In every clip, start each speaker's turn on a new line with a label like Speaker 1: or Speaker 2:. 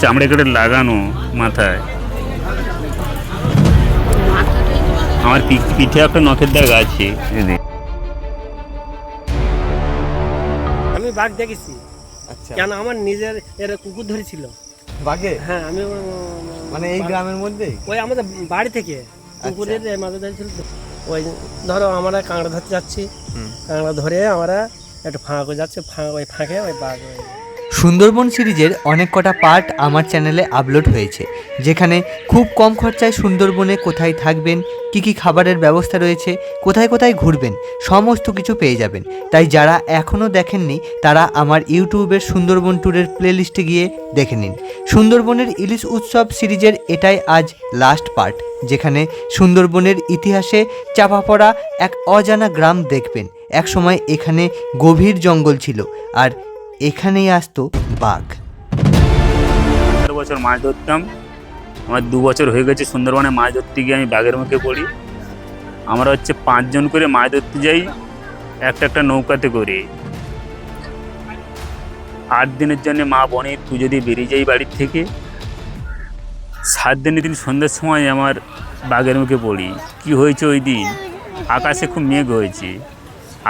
Speaker 1: চামড়ে কেটে লাগানো মাথায়। আমার পিঠে একটা নখের দাগ আছে। দিদি
Speaker 2: আমি বাঘ দেখেছি।
Speaker 3: আচ্ছা।
Speaker 2: কেন আমার নিজের এর কুকুর ধরেছিল।
Speaker 3: বাঘে?
Speaker 2: হ্যাঁ আমি
Speaker 3: মানে এই গ্রামের মধ্যেই
Speaker 2: ওই আমাদের বাড়ি থেকে কুকুরের মাঝে ধরেছিল তো। ওই ধরো আমরা কাঁকড়া ধরতে যাচ্ছি। কাঁকড়া ধরে আমরা একটু ফাঁকা করে যাচ্ছি ফাঁকা ওই ফাঁকে ওই বাঘ
Speaker 4: সুন্দরবন সিরিজের অনেক কটা পার্ট আমার চ্যানেলে আপলোড হয়েছে, যেখানে খুব কম খরচায় সুন্দরবনে কোথায় থাকবেন, কি কি খাবারের ব্যবস্থা রয়েছে, কোথায় কোথায় ঘুরবেন, সমস্ত কিছু পেয়ে যাবেন। তাই যারা এখনও দেখেননি, তারা আমার ইউটিউবের সুন্দরবন ট্যুরের প্লেলিস্টে গিয়ে দেখে নিন। সুন্দরবনের ইলিশ উৎসব সিরিজের এটাই আজ লাস্ট পার্ট যেখানে সুন্দরবনের ইতিহাসে চাপা পড়া এক অজানা গ্রাম দেখবেন। একসময় এখানে গভীর জঙ্গল ছিল, আর এখানেই আসতো বাঘ।
Speaker 1: বছর মাছ ধরতাম। আমার দু বছর হয়ে গেছে সুন্দরবনে মাছ ধরতে গিয়ে আমি বাঘের মুখে পড়ি। আমরা হচ্ছে পাঁচজন করে মাছ ধরতে যাই, একটা একটা নৌকাতে করে। আট দিনের জন্য মা বনের পুজো দিয়ে বেরিয়ে যাই বাড়ির থেকে। সাত দিনের দিন সন্ধ্যের সময় আমার বাঘের মুখে পড়ি। কি হয়েছে ওই দিন? আকাশে খুব মেঘ হয়েছে।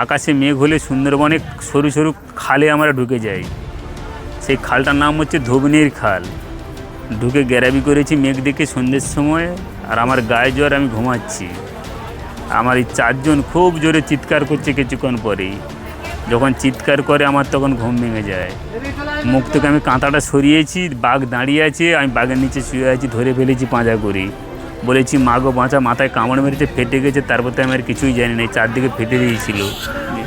Speaker 1: আকাশে মেঘ হলে সুন্দরবনে সরু সরু খালে আমরা ঢুকে যাই। সেই খালটার নাম হচ্ছে ধবনির খাল। ঢুকে গ্যারাবি করেছি মেঘ দেখে সন্ধ্যের সময়, আর আমার গায়ে জ্বর, আমি ঘুমাচ্ছি। আমার এই চারজন খুব জোরে চিৎকার করছে কিছুক্ষণ পরেই। যখন চিৎকার করে, আমার তখন ঘুম ভেঙে যায়। মুখ থেকে আমি কাঁটাটা সরিয়েছি, বাঘ দাঁড়িয়ে আছে, আমি বাঘের নিচে শুয়ে আছি, ধরে ফেলেছি পাঁজা করি বলেছি মা গো বাঁচা মাথায় কামড় মেরেছে ফেটে গেছে তারপর তো আমি আর কিছুই জানি না। চারদিকে ফেটে দিয়েছিল।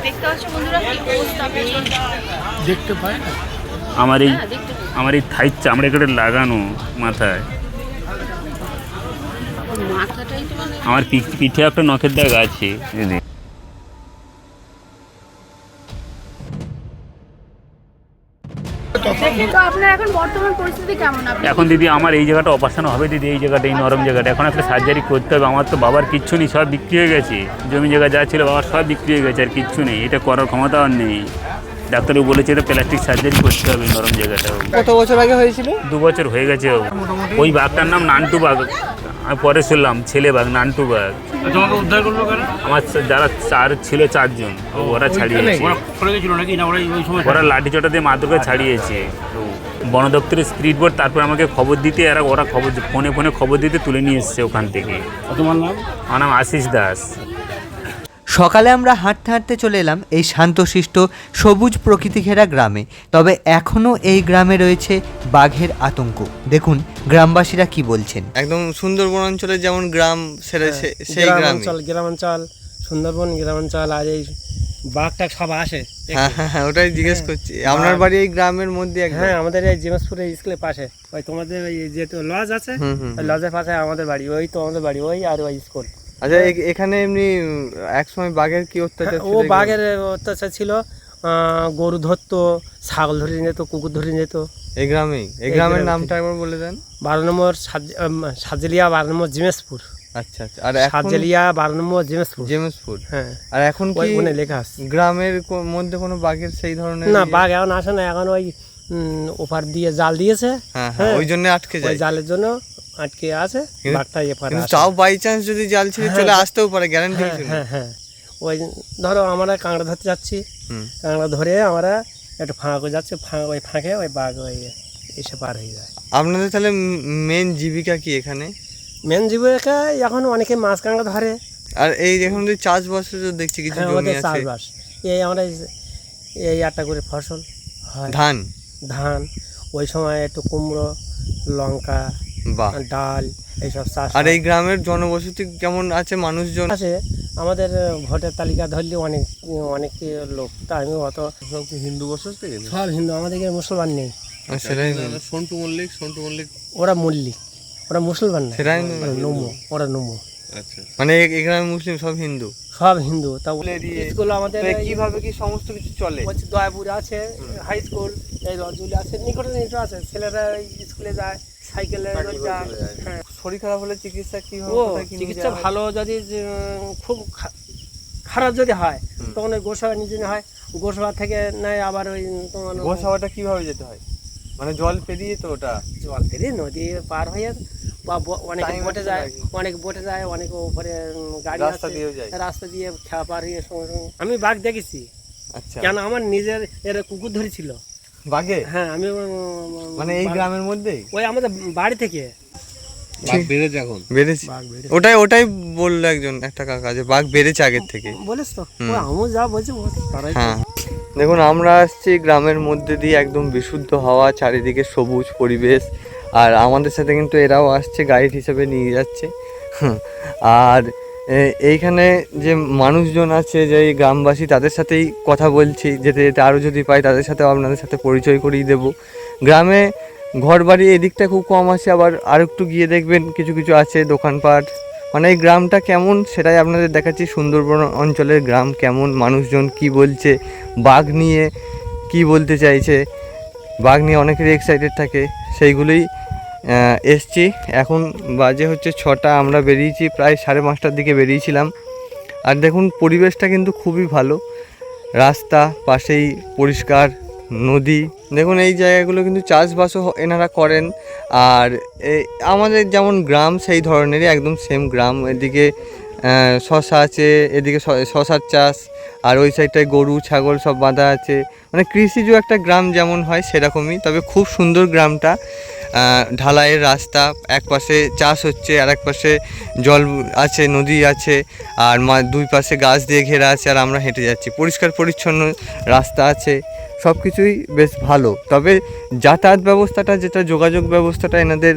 Speaker 5: দেখতে পাচ্ছ বন্ধুরা কি অবস্থা পেছনটা
Speaker 2: দেখতে পাই না।
Speaker 1: আমার এই। আমার এই থাই চামড়ে কেটে লাগানো মাথায়।
Speaker 5: মানে
Speaker 1: আমার পিঠে একটা নখের দাগ আছে। দিদি
Speaker 5: তো আপনার এখন বর্তমান পরিস্থিতি কেমন আপনি?
Speaker 1: এখন দিদি আমার এই জায়গাটা অপারেশন হবে দিদি এই জায়গাটা এই নরম জায়গাটা। এখন একটা সার্জারি করতে হবে আমার তো বাবার কিচ্ছু নেই সব বিক্রি হয়ে গেছে। জমি জায়গা যা ছিল বাবার সব বিক্রি হয়ে গেছে আর কিচ্ছু নেই। এটা করার ক্ষমতা আর নেই। ডাক্তারবাবু বলেছে এটা প্লাস্টিক সার্জারি করতে হবে এই নরম জায়গাটাও
Speaker 3: কত বছর আগে হয়েছিল?
Speaker 1: দু বছর হয়ে গেছে ও। ওই বাঘটার নাম নান্টু বাঘ। আমি পরে শুনলাম ছেলে বাঘ নান্টু বাঘ।
Speaker 6: তোমাকে উদ্ধার করল কেন
Speaker 1: আমার যারা চার ছিল চারজন ওরা ছাড়িয়েছে।
Speaker 6: ওরা
Speaker 1: লাঠি চটা দিয়ে মাদুরকে ছাড়িয়েছে। বন দপ্তরের স্পিড বোর্ড তারপর আমাকে খবর দিতে এরা ওরা খবর ফোনে ফোনে খবর দিতে তুলে নিয়ে এসছে ওখান থেকে।
Speaker 6: তোমার নাম?
Speaker 1: আমার নাম আশিস দাস।
Speaker 4: সকালে আমরা হাঁটতে হাঁটতে চলে এলাম এই শান্তশিষ্ট সবুজ প্রকৃতি ঘেরা গ্রামে। তবে এখনও এই গ্রামে রয়েছে বাঘের আতঙ্ক। দেখুন গ্রামবাসীরা কি বলছেন।
Speaker 3: একদম সুন্দরবন অঞ্চলে যেমন গ্রাম সেটা সেই গ্রাম
Speaker 2: গ্রামাঞ্চল গ্রামাঞ্চল সুন্দরবন গ্রামাঞ্চল আর এই বাঘটা সব আসে।
Speaker 3: হ্যাঁ হ্যাঁ হ্যাঁ ওটাই জিজ্ঞেস করছি। আপনার বাড়ি এই গ্রামের মধ্যে
Speaker 2: হ্যাঁ আমাদের এই জিমাসপুরের স্কুলের পাশে। ওই তোমাদের ওই যেহেতু লজ আছে ওই লজের পাশে আমাদের বাড়ি ওই তো আমাদের বাড়ি ওই আর ওই স্কুল
Speaker 3: আচ্ছা এখানে এমনি এক সময় বাঘের কি অত্যাচার
Speaker 2: হ্যাঁ, ও বাঘের অত্যাচার ছিল। গরু ধরতো ছাগল ধরে যেত কুকুর ধরে যেত।
Speaker 3: এই গ্রামেই এই গ্রামের নামটা একবার বলে দেন।
Speaker 2: বারো নম্বর সাজেলিয়া বারো নম্বর জিমেসপুর
Speaker 3: আচ্ছা আচ্ছা আর
Speaker 2: সাজেলিয়া বারো নম্বর জিমেসপুর
Speaker 3: জেমসপুর
Speaker 2: হ্যাঁ।
Speaker 3: আর এখন কি
Speaker 2: ওখানে লেখা আছে।
Speaker 3: গ্রামের মধ্যে কোনো বাঘের সেই ধরনের
Speaker 2: না
Speaker 3: ইয়ে-
Speaker 2: বাঘ এখন আসে না এখন ওই ওপার দিয়ে জাল দিয়েছে।
Speaker 3: হ্যাঁ হ্যাঁ
Speaker 2: হ্যাঁ।
Speaker 3: ওই জন্য আটকে যায়।
Speaker 2: জালের জন্য আটকে আছে বাঘটা এপার
Speaker 3: তাও বাই চান্স যদি জাল ছেড়ে
Speaker 2: হ্যাঁ,
Speaker 3: চলে। আসতেও পারে গ্যারান্টি
Speaker 2: হ্যাঁ হ্যাঁ হ্যাঁ। ওই ধরো আমরা কাঁকড়া ধরতে যাচ্ছি। কাঁকড়া ধরে আমরা একটু ফাঁকা যাচ্ছি ফাঁকা ওই ফাঁকে ওই বাঘ ওই এসে পার হয়ে যায়।
Speaker 3: আপনাদের তাহলে মেন জীবিকা কি এখানে?
Speaker 2: মেন জীবিকা এখন অনেকে মাছ কাঁকড়া ধরে।
Speaker 3: আর এই এখন যে চাষবাস তো দেখছি কিছু
Speaker 2: হ্যাঁ
Speaker 3: জমি আছে।
Speaker 2: চাষবাস। এই আমরা এই- একটা করে ফসল হয়।
Speaker 3: ধান?
Speaker 2: ধান ওই সময় একটু কুমড়ো লঙ্কা
Speaker 3: বাহ।
Speaker 2: ডাল এইসব চাষ
Speaker 3: আর এই গ্রামের জনবসতি কেমন আছে? মানুষজন?
Speaker 2: আছে। আমাদের ভোটের তালিকা ধরলে অনেক অনেক লোক। তা আমি অত
Speaker 7: সব হিন্দু বসতি?
Speaker 2: সব হিন্দু আমাদের এখানে মুসলমান নেই।
Speaker 3: সেটাই
Speaker 7: সন্টু মল্লিক সন্টু মল্লিক।
Speaker 2: ওরা মল্লিক। ওরা মুসলমান না।
Speaker 3: সেটাই
Speaker 2: নমো ওরা নমো।
Speaker 7: আচ্ছা।
Speaker 3: মানে এই- এই মুসলিম সব হিন্দু?
Speaker 2: সব হিন্দু। তা
Speaker 3: দিয়ে-
Speaker 2: স্কুল আমাদের
Speaker 3: কীভাবে কি সমস্ত কিছু চলে?
Speaker 2: হচ্ছে দয়াপুর আছে হাই স্কুল এই রজুলি আছে নিকটে নিকটে আছে। ছেলেরা স্কুলে যায়। হ্যাঁ।
Speaker 3: শরীর খারাপ হলে চিকিৎসা
Speaker 2: ও
Speaker 3: কি নিয়ে
Speaker 2: চিকিৎসা ভালো যদি খুব খারাপ যদি হয় তখন ওই গোসাবা নিজে হয় গোসাবা থেকে নেয় আবার ওই তোমার
Speaker 3: গোসাবাটা কীভাবে যেতে হয়? মানে জল পেরিয়ে তো ওটা?
Speaker 2: জল ফেলে নদী পার হয়ে বা ব- অনেকে বোটে যায় অনেক বোটে যায় অনেকে উপরে গাড়ি
Speaker 3: রাস্তা দিয়েও যায়।
Speaker 2: রাস্তা দিয়ে খেয়া পার হয়ে সঙ্গে সঙ্গে। আমি বাঘ দেখেছি।
Speaker 3: আচ্ছা।
Speaker 2: কেন আমার নিজের এর কুকুর ধরেছিল?
Speaker 3: বাঘে
Speaker 2: হ্যাঁ আমি
Speaker 3: মানে এই গ্রামের মধ্যেই
Speaker 2: ওই আমাদের বাড়ি থেকে।
Speaker 7: বাঘ বেড়েছে এখন।
Speaker 3: বেড়েছে। ওটাই ওটাই বলল একজন একটা কাকা যে বাঘ বেড়েছে আগের থেকে।
Speaker 2: বলিস তো? আমিও যা বলছি
Speaker 3: হ্যাঁ। দেখুন আমরা আসছি গ্রামের মধ্যে দিয়ে একদম বিশুদ্ধ হাওয়া চারিদিকে সবুজ পরিবেশ। আর আমাদের সাথে কিন্তু এরাও আসছে গাইড হিসেবে নিয়ে যাচ্ছে। আর এইখানে যে মানুষজন আছে, যে এই গ্রামবাসী, তাদের সাথেই কথা বলছি, যেতে যেতে আরও যদি পাই, তাদের সাথেও আপনাদের সাথে পরিচয় করিয়ে দেব। গ্রামে ঘর বাড়ি এদিকটা খুব কম আছে, আবার আর একটু গিয়ে দেখবেন, কিছু কিছু আছে, দোকানপাট। মানে এই গ্রামটা কেমন, সেটাই আপনাদের দেখাচ্ছি, সুন্দরবন অঞ্চলের গ্রাম কেমন, মানুষজন কি বলছে, বাঘ নিয়ে কি বলতে চাইছে। বাঘ নিয়ে অনেকেরই এক্সাইটেড থাকে, সেইগুলোই এসছি। এখন বাজে হচ্ছে ছটা, আমরা বেরিয়েছি প্রায় সাড়ে পাঁচটার দিকে বেরিয়েছিলাম। আর দেখুন, পরিবেশটা কিন্তু খুবই ভালো। রাস্তা, পাশেই পরিষ্কার, নদী। দেখুন, এই জায়গাগুলো কিন্তু চাষবাসও এনারা করেন। আর আমাদের যেমন গ্রাম, সেই ধরনেরই একদম সেম গ্রাম। এদিকে শশা আছে, এদিকে শশার চাষ। আর ওই সাইডটায় গরু, ছাগল সব বাঁধা আছে। মানে কৃষিজ একটা গ্রাম যেমন হয়, সেরকমই। তবে খুব সুন্দর গ্রামটা। ঢালাইয়ের রাস্তা এক পাশে চাষ হচ্ছে আর এক পাশে জল আছে নদী আছে আর মা দুই পাশে গাছ দিয়ে ঘেরা আছে আর আমরা হেঁটে যাচ্ছি। পরিষ্কার পরিচ্ছন্ন রাস্তা আছে সব কিছুই বেশ ভালো। তবে যাতায়াত ব্যবস্থাটা যেটা যোগাযোগ ব্যবস্থাটা এনাদের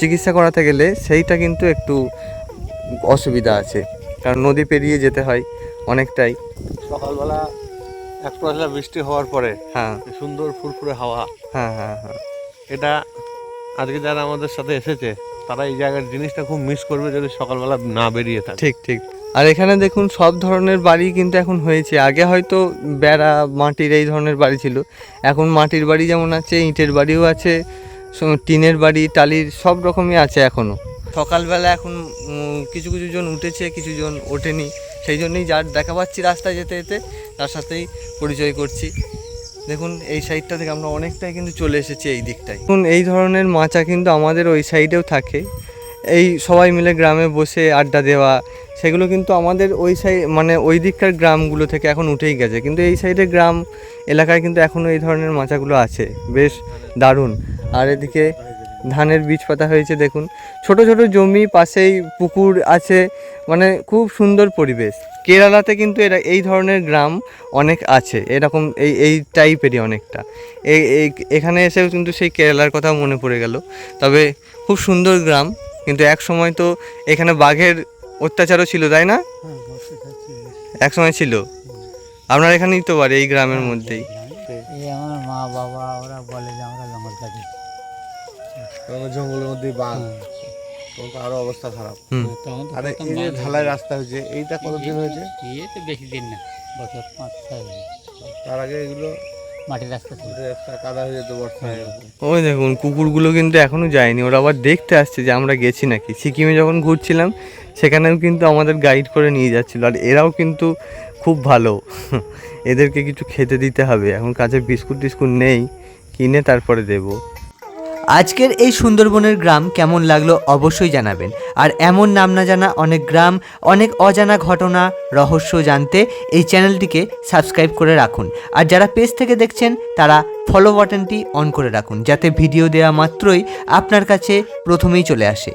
Speaker 3: চিকিৎসা করাতে গেলে সেইটা কিন্তু একটু অসুবিধা আছে। কারণ নদী পেরিয়ে যেতে হয় অনেকটাই।
Speaker 7: সকালবেলা এক পয়সা বৃষ্টি হওয়ার পরে
Speaker 3: হ্যাঁ।
Speaker 7: সুন্দর ফুরফুরে হাওয়া।
Speaker 3: হ্যাঁ হ্যাঁ হ্যাঁ।
Speaker 7: এটা আজকে যারা আমাদের সাথে এসেছে, তারা এই জায়গার জিনিসটা খুব মিস করবে যদি সকালবেলা না বেরিয়ে থাকে।
Speaker 3: ঠিক ঠিক। আর এখানে দেখুন, সব ধরনের বাড়ি কিন্তু এখন হয়েছে। আগে হয়তো বেড়া, মাটির এই ধরনের বাড়ি ছিল। এখন মাটির বাড়ি যেমন আছে, ইটের বাড়িও আছে টিনের বাড়ি, টালির সব রকমই আছে এখনও সকালবেলা এখন কিছু কিছু জন উঠেছে, কিছু জন ওঠেনি। সেই জন্যই যার দেখা পাচ্ছি রাস্তায় যেতে যেতে, তার সাথেই পরিচয় করছি। দেখুন, এই সাইডটা থেকে আমরা অনেকটাই কিন্তু চলে এসেছি এই দিকটায়। দেখুন, এই ধরনের মাচা কিন্তু আমাদের ওই সাইডেও থাকে। এই সবাই মিলে গ্রামে বসে আড্ডা দেওয়া, সেগুলো কিন্তু আমাদের ওই সাইড মানে ওই দিককার গ্রামগুলো থেকে এখন উঠেই গেছে। কিন্তু এই সাইডে গ্রাম এলাকায় কিন্তু এখনও এই ধরনের মাচাগুলো আছে। বেশ দারুণ। আর এদিকে ধানের বীজ পাতা হয়েছে, দেখুন। ছোট ছোট জমি, পাশেই পুকুর আছে মানে খুব সুন্দর পরিবেশ। কেরালাতে কিন্তু এরা এই ধরনের গ্রাম অনেক আছে, এরকম এই এই টাইপেরই অনেকটা। এই এখানে এসেও কিন্তু সেই কেরালার কথা মনে পড়ে গেল। তবে খুব সুন্দর গ্রাম, কিন্তু এক সময় তো এখানে বাঘের অত্যাচারও ছিল, তাই না? এক সময় ছিল। আপনার এখানেই তো বাড়ি, এই গ্রামের মধ্যেই।
Speaker 8: আমার মা বাবা ওরা বলে যে আমরা জঙ্গল কাটি।
Speaker 7: তখন জঙ্গলের মধ্যে বাঘ। তখন তো আরও অবস্থা খারাপ।
Speaker 8: তখন
Speaker 7: আর এই যে ঢালাই রাস্তা হয়েছে এইটা কতদিন হয়েছে?
Speaker 8: এই তো বেশি দিন না বছর পাঁচ ছয়
Speaker 7: তার আগে এগুলো
Speaker 8: মাটির রাস্তা ছিল।
Speaker 7: কাদা হয়ে যেত বর্ষায়
Speaker 3: ওই দেখুন কুকুরগুলো কিন্তু এখনও যায়নি। ওরা আবার দেখতে আসছে যে আমরা গেছি নাকি। সিকিমে যখন ঘুরছিলাম সেখানেও কিন্তু আমাদের গাইড করে নিয়ে যাচ্ছিল। আর এরাও কিন্তু খুব ভালো। এদেরকে কিছু খেতে দিতে হবে। এখন কাছে বিস্কুট টিস্কুট নেই কিনে তারপরে দেবো।
Speaker 4: আজকের এই সুন্দরবনের গ্রাম কেমন লাগল অবশ্যই জানাবেন। আর এমন নাম না জানা অনেক গ্রাম, অনেক অজানা ঘটনা, রহস্য জানতে এই চ্যানেলটিকে সাবস্ক্রাইব করে রাখুন। আর যারা পেজ থেকে দেখছেন, তারা ফলো বাটনটি অন করে রাখুন, যাতে ভিডিও দেওয়া মাত্রই আপনার কাছে প্রথমেই চলে আসে।